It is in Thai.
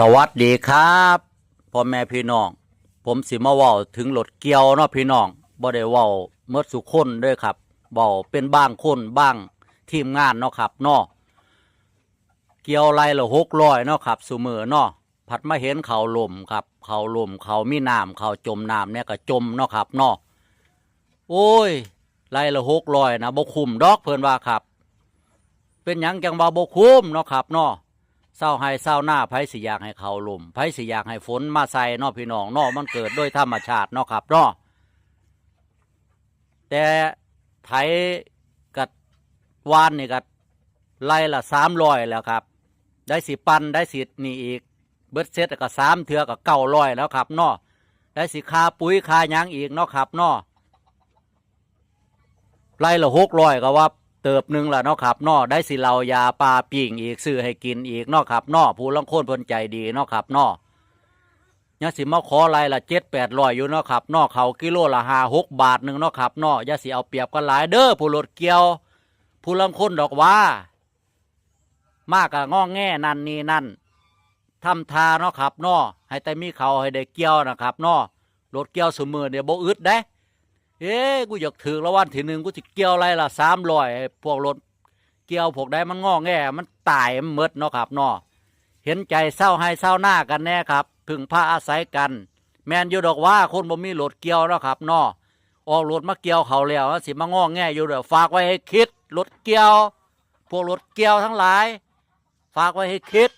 สวัสดีครับพ่อแม่พี่น้อง ผมสิมาว้าถึงรถเกียวเนาะพี่น้องบ่ได้ว้าเมื่อสุคนด้อครับเว้าเป็นบ้างคนบ้างทีมงานเนาะครับเนาะเกียวไรละหกร้อยเนาะครับสุมือเนาะผัดมาเห็นเขาลมครับเขาลมเขามีน้ำเขาจมน้ำเนี่ยก็จมเนาะครับเนาะโอ้ยไรละหกร้อยนะบ่คุ้มดอกเพิ่นว่าครับ เป็นหยังจังบ่าบ่คุ้มเนาะครับเนาะ เศร้าให้เศร้าหน้าไผสิอยากให้เขาลมไผสิอยากให้ฝนมาใส่นอพี่น้องนอมันเกิดด้วยธรรมชาตินาะครับนาะแต่ไถกับวานนี่กัดไล่ละสามร้อยแล้วครับ ได้สิปันได้สินี่อีก เบิดเซตก็สามเทือกับเก้าร้อยแล้วครับนาะได้สิคาปุ๋ยคายังอีกนาะครับนาะไล่ละหกร้อยก็ว่า เติบหนึ่งละเนาะครับนอได้สิเรายาปลาปิ่งอีกซื้อให้กินอีกเนาะครับนอผู้ลังโคนเพิ่นใจดีเนาะครับนอยังสิมาขอไรละเจ็ดแปดร้อยอยู่เนาะครับนอเขากิโลละห้าหกบาทหนึ่งเนาะครับนอยาสิเอาเปรียบกันหลายเด้อผู้รถเกี่ยว ผู้ลังคนดอกว่า มากกะง้อแง่นั่นนี่นั่นทำทาเนาะครับนอให้แต่มีเขาให้ได้เกี่ยวนะครับนอรถเกี่ยวสมือเดี๋ยวบ่อึดได้ เอ้กูอยากถือละวันทีหนึ่งกูจะเกี่ยวอะไรล่ะสามร้อยพวกรถเกี่ยวพวกใดมันงอแงมันตายมันมดเนาะครับเนาะเห็นใจเศร้าให้เศร้าหน้ากันแน่ครับพึ่งพาอาศัยกัน แมนอยู่ดอกว่าคนบ่มีรถเกี่ยวเนาะครับเนาะออกรถมาเกี่ยวเขาแล้วสิมางอแงอยู่เด้อฝากไว้ให้คิดรถเกี่ยว พวกรถเกี่ยวทั้งหลาย ฝากไว้ให้คิด